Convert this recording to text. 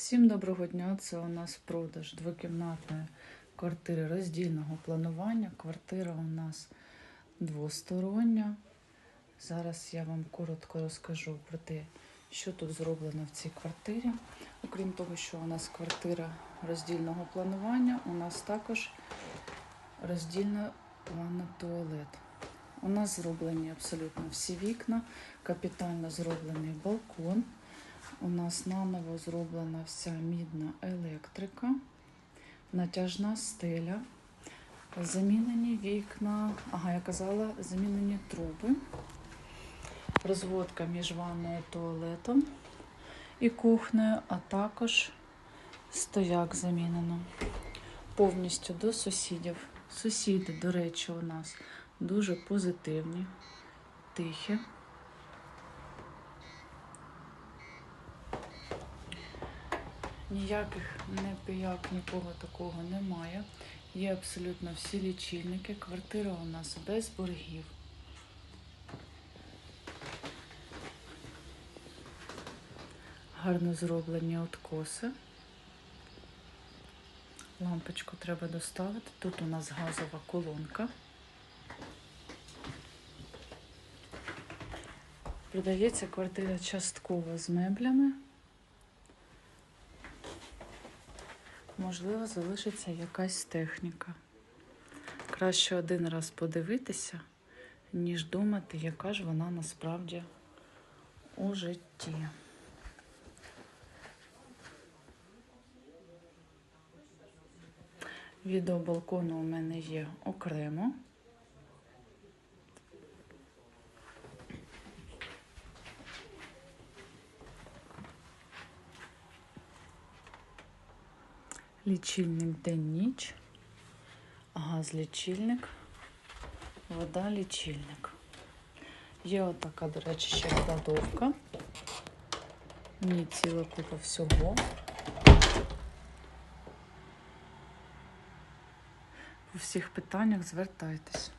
Всім доброго дня. Це у нас продаж двокімнатної квартири роздільного планування. Квартира у нас двостороння. Зараз я вам коротко розкажу про те, що тут зроблено в цій квартирі. Окрім того, що у нас квартира роздільного планування, у нас також роздільна ванна туалет. У нас зроблені абсолютно всі вікна, капітально зроблений балкон. У нас наново зроблена вся мідна електрика, натяжна стеля, замінені вікна, ага, я казала, замінені труби, розводка між ванною, туалетом і кухнею, а також стояк замінено. Повністю до сусідів. Сусіди, до речі, у нас дуже позитивні, тихі. Ніяких не пияк, нікого такого немає. Є абсолютно всі лічильники. Квартира у нас без боргів. Гарно зроблені откоси. Лампочку треба доставити. Тут у нас газова колонка. Продається квартира частково з меблями. Можливо, залишиться якась техніка. Краще один раз подивитися, ніж думати, яка ж вона насправді у житті. Відео балкону у мене є окремо. Лічильник день-ніч, газ-лічильник, вода-лічильник. Є отака, до речі, ще кладовка. Ні, ціла купа всього. У всіх питаннях звертайтесь.